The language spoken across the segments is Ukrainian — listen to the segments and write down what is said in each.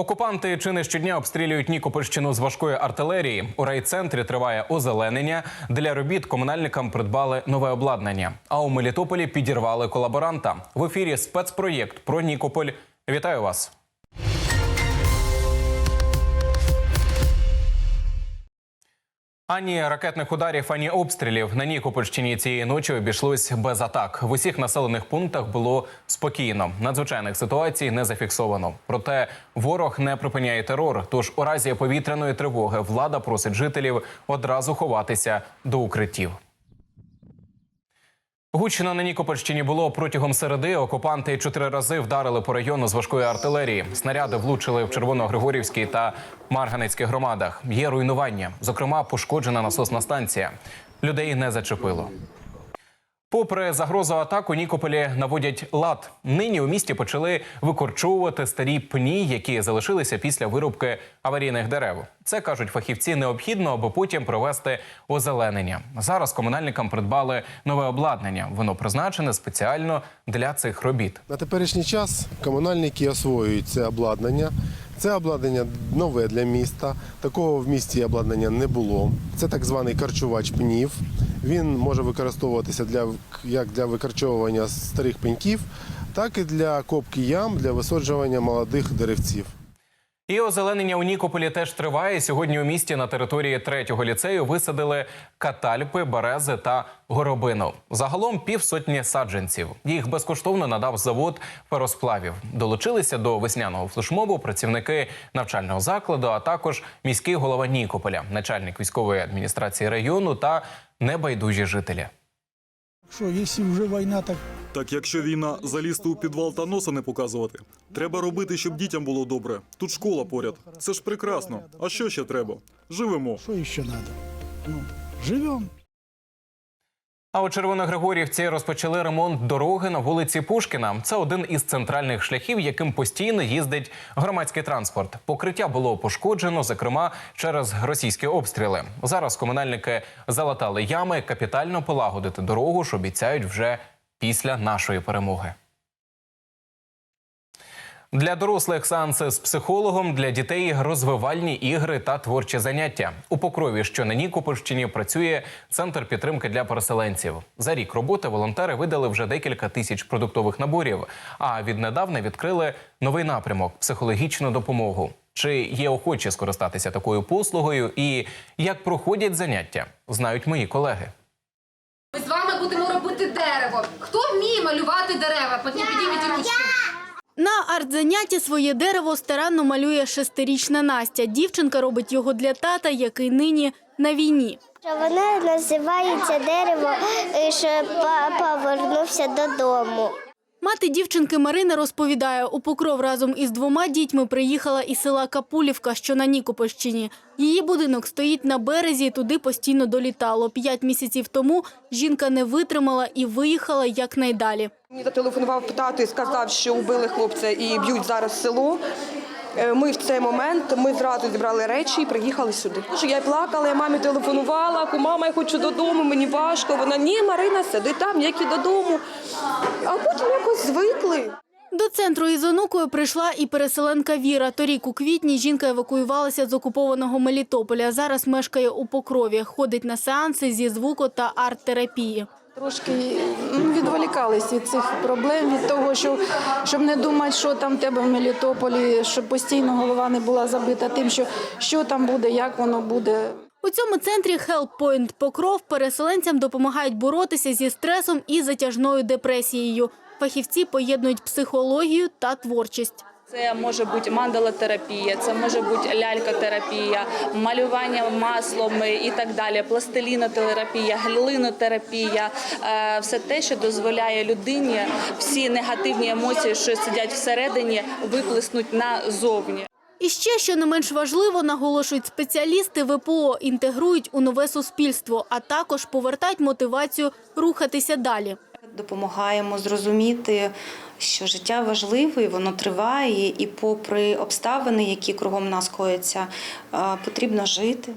Окупанти чи не щодня обстрілюють Нікопольщину з важкої артилерії. У райцентрі триває озеленення. Для робіт комунальникам придбали нове обладнання. А у Мелітополі підірвали колаборанта. В ефірі спецпроєкт про Нікополь. Вітаю вас. Ані ракетних ударів, ані обстрілів на Нікопольщині цієї ночі обійшлось без атак. В усіх населених пунктах було спокійно. Надзвичайних ситуацій не зафіксовано. Проте ворог не припиняє терор. Тож у разі повітряної тривоги влада просить жителів одразу ховатися до укриттів. Гучно на Нікопольщині було протягом середи. Окупанти чотири рази вдарили по району з важкої артилерії. Снаряди влучили в Червоногригорівській та Марганецькій громадах. Є руйнування. Зокрема, пошкоджена насосна станція. Людей не зачепило. Попри загрозу атак, у Нікополі наводять лад. Нині у місті почали викорчовувати старі пні, які залишилися після вирубки аварійних дерев. Це кажуть фахівці необхідно, аби потім провести озеленення. Зараз комунальникам придбали нове обладнання. Воно призначене спеціально для цих робіт. На теперішній час комунальники освоюють це обладнання. Це обладнання нове для міста. Такого в місті обладнання не було. Це так званий карчувач пнів. Він може використовуватися для, як для викорчовування старих пеньків, так і для копки ям для висаджування молодих деревців. І озеленення у Нікополі теж триває. Сьогодні у місті на території третього ліцею висадили катальпи, берези та горобину. Загалом півсотні саджанців. Їх безкоштовно надав завод феросплавів. Долучилися до весняного флешмобу працівники навчального закладу, а також міський голова Нікополя, начальник військової адміністрації району та небайдужі жителі. Що, якщо вже війна, так Так якщо війна залізти у підвал та носа не показувати, треба робити, щоб дітям було добре. Тут школа поряд. Це ж прекрасно. А що ще треба? Живемо. що ще треба? Ну, живемо. А у Червоногригорівці розпочали ремонт дороги на вулиці Пушкіна. Це один із центральних шляхів, яким постійно їздить громадський транспорт. Покриття було пошкоджено, зокрема через російські обстріли. Зараз комунальники залатали ями, капітально полагодити дорогу, що обіцяють вже після нашої перемоги. Для дорослих сеанси з психологом, для дітей розвивальні ігри та творчі заняття. У Покрові, що на Нікопольщині, працює центр підтримки для переселенців. За рік роботи волонтери видали вже декілька тисяч продуктових наборів. А віднедавна відкрили новий напрямок психологічну допомогу. Чи є охочі скористатися такою послугою, і як проходять заняття, знають мої колеги. Ми з вами будемо робити дерево. Хто вміє малювати дерева? Підніміть ручки. На арт-занятті своє дерево старанно малює шестирічна Настя. Дівчинка робить його для тата, який нині на війні. Вона називається дерево, що папа повернувся додому. Мати дівчинки Марина розповідає, у Покров разом із двома дітьми приїхала із села Капулівка, що на Нікопольщині. Її будинок стоїть на березі, і туди постійно долітало. П'ять місяців тому жінка не витримала і виїхала якнайдалі. Мені зателефонував питати, сказав, що вбили хлопця і б'ють зараз село. Е, Ми в цей момент ми зразу зібрали речі і приїхали сюди. Я плакала, я мамі телефонувала, мама, я хочу додому, мені важко. Вона ні, Марина, сиди там, як і додому. А потім якось звикли. До центру із онукою прийшла і переселенка Віра. Торік у квітні жінка евакуювалася з окупованого Мелітополя. Зараз мешкає у Покрові, ходить на сеанси зі звуко та арт-терапії. Трошки ну, відволікались від цих проблем, від того, що щоб не думати, що там в тебе в Мелітополі, щоб постійно голова не була забита тим, що, що там буде, як воно буде. У цьому центрі Point Покров переселенцям допомагають боротися зі стресом і затяжною депресією. Фахівці поєднують психологію та творчість. Це може бути мандалотерапія, це може бути лялькотерапія, малювання маслом і так далі, пластилінотерапія, глинотерапія Е, все те, що дозволяє людині всі негативні емоції, що сидять всередині, виплеснуть назовні. І ще, що не менш важливо, наголошують спеціалісти, ВПО інтегрують у нове суспільство, а також повертають мотивацію рухатися далі. Допомагаємо зрозуміти, що життя важливе, воно триває, і попри обставини, які кругом нас кояться, е, потрібно жити.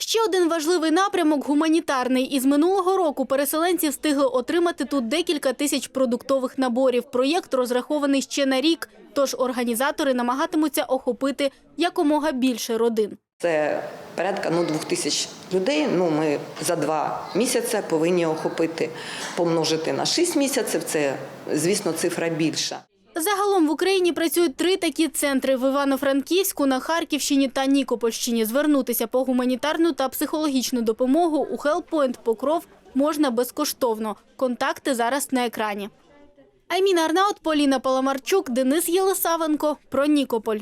Ще один важливий напрямок гуманітарний. Із минулого року переселенці встигли отримати тут декілька тисяч продуктових наборів. Проєкт розрахований ще на рік, тож організатори намагатимуться охопити якомога більше родин. Це порядка ну, двох тисяч людей. Ну, ми за два місяці повинні охопити, помножити на шість місяців. Це, звісно, цифра більша. Загалом в Україні працюють три такі центри в Івано-Франківську, на Харківщині та Нікопольщині. Звернутися по гуманітарну та психологічну допомогу у Хелпойнт Покров можна безкоштовно. Контакти зараз на екрані. Айміна Арнаут, Поліна Паламарчук, Денис Єлисавенко. Про Нікополь.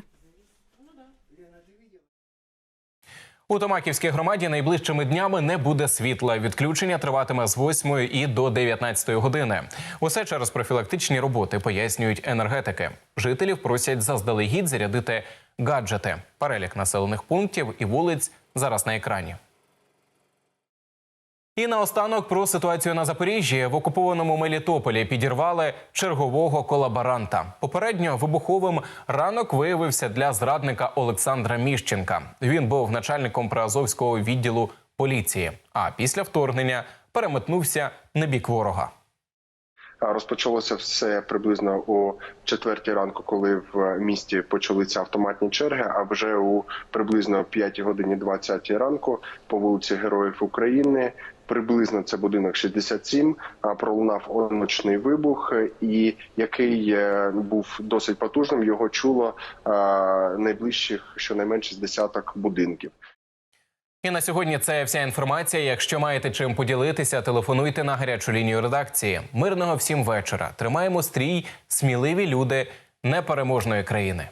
У Томаківській громаді найближчими днями не буде світла. Відключення триватиме з 8 і до 19 години. Усе через профілактичні роботи пояснюють енергетики. Жителів просять заздалегідь зарядити гаджети. Перелік населених пунктів і вулиць зараз на екрані. І наостанок про ситуацію на Запоріжжі в окупованому Мелітополі підірвали чергового колаборанта. Попередньо вибуховим ранок виявився для зрадника Олександра Міщенка. Він був начальником приазовського відділу поліції. А після вторгнення переметнувся на бік ворога. Розпочалося все приблизно о четвертій ранку, коли в місті почалися автоматні черги. А вже у приблизно 5 годині 20 ранку по вулиці Героїв України. Приблизно це будинок 67, а, пролунав одиночний вибух, і який е, був досить потужним. Його чуло найближчих щонайменше з десяток будинків. І на сьогодні це вся інформація. Якщо маєте чим поділитися, телефонуйте на гарячу лінію редакції. Мирного всім вечора. Тримаємо стрій, сміливі люди непереможної країни.